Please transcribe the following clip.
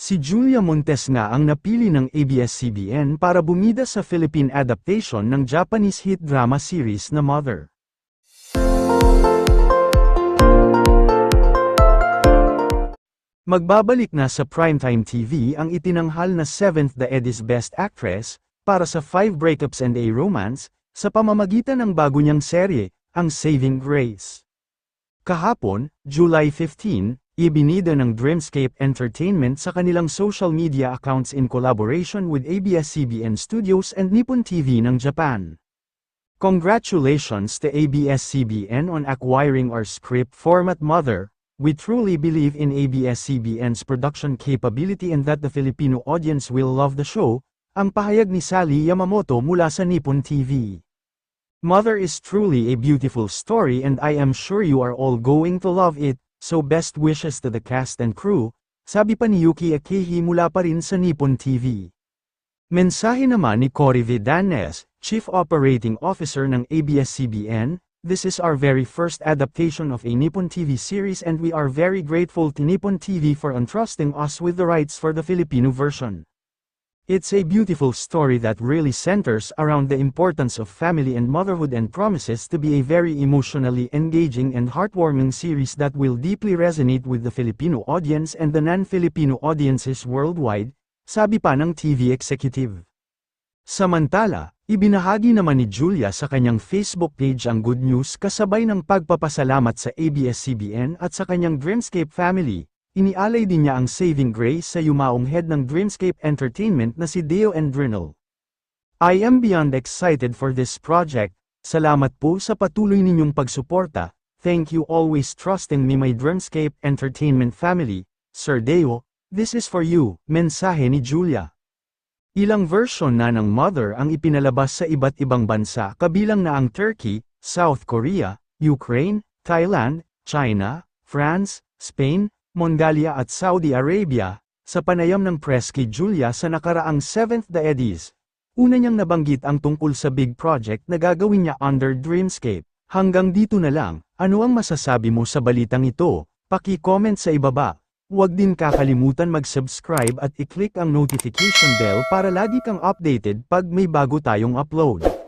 Si Julia Montes nga ang napili ng ABS-CBN para bumida sa Philippine adaptation ng Japanese hit drama series na Mother. Magbabalik na sa Primetime TV ang itinanghal na 7th The Edis Best Actress, para sa Five Breakups and a Romance, sa pamamagitan ng bago niyang serye, ang Saving Grace. Kahapon, July 15, ibinida ng Dreamscape Entertainment sa kanilang social media accounts in collaboration with ABS-CBN Studios and Nippon TV ng Japan. Congratulations to ABS-CBN on acquiring our script format Mother, we truly believe in ABS-CBN's production capability and that the Filipino audience will love the show, ang pahayag ni Sally Yamamoto mula sa Nippon TV. Mother is truly a beautiful story and I am sure you are all going to love it, so best wishes to the cast and crew, sabi pa ni Yuki Akehi mula pa rin sa Nippon TV. Mensahe naman ni Cory Vidanes, Chief Operating Officer ng ABS-CBN, This is our very first adaptation of a Nippon TV series and we are very grateful to Nippon TV for entrusting us with the rights for the Filipino version. It's a beautiful story that really centers around the importance of family and motherhood and promises to be a very emotionally engaging and heartwarming series that will deeply resonate with the Filipino audience and the non-Filipino audiences worldwide, sabi pa ng TV executive. Samantala, ibinahagi naman ni Julia sa kanyang Facebook page ang good news kasabay ng pagpapasalamat sa ABS-CBN at sa kanyang Dreamscape family. Inialay din niya ang saving grace sa yumaong head ng Dreamscape Entertainment na si Deo Endrinel. I am beyond excited for this project. Salamat po sa patuloy ninyong pagsuporta. Thank you always trusting me my Dreamscape Entertainment family. Sir Deo, this is for you, mensahe ni Julia. Ilang version na ng Mother ang ipinalabas sa iba't ibang bansa kabilang na ang Turkey, South Korea, Ukraine, Thailand, China, France, Spain, Mongolia at Saudi Arabia, sa panayam ng press Julia sa nakaraang 7th The Eddies. Una niyang nabanggit ang tungkol sa big project na gagawin niya under Dreamscape. Hanggang dito na lang, ano ang masasabi mo sa balitang ito? Paki-comment sa ibaba. Huwag din kakalimutan mag-subscribe at i-click ang notification bell para lagi kang updated pag may bago tayong upload.